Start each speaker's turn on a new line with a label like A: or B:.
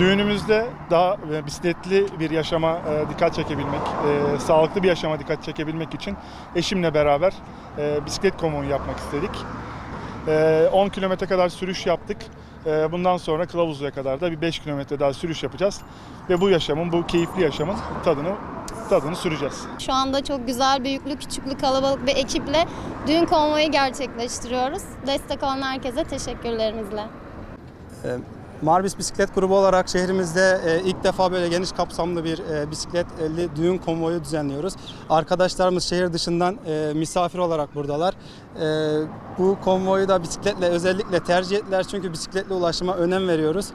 A: Düğünümüzde daha e, bisikletli bir yaşama e, dikkat çekebilmek, e, sağlıklı bir yaşama dikkat çekebilmek için eşimle beraber bisiklet konvoyu yapmak istedik. E, 10 kilometre kadar sürüş yaptık. E, Bundan sonra Kılavuzlu'ya kadar da bir 5 kilometre daha sürüş yapacağız. Ve bu yaşamın, bu keyifli yaşamın tadını tadını süreceğiz.
B: Şu anda çok güzel büyüklü küçüklü kalabalık bir ekiple düğün konvoyu gerçekleştiriyoruz. Destek olan herkese teşekkürlerimizle.
C: Marbis Bisiklet Grubu olarak şehrimizde e, ilk defa böyle geniş kapsamlı bir e, bisikletli düğün konvoyu düzenliyoruz. Arkadaşlarımız şehir dışından e, misafir olarak buradalar. Bu konvoyu da bisikletle özellikle tercih ettiler çünkü bisikletle ulaşıma önem veriyoruz.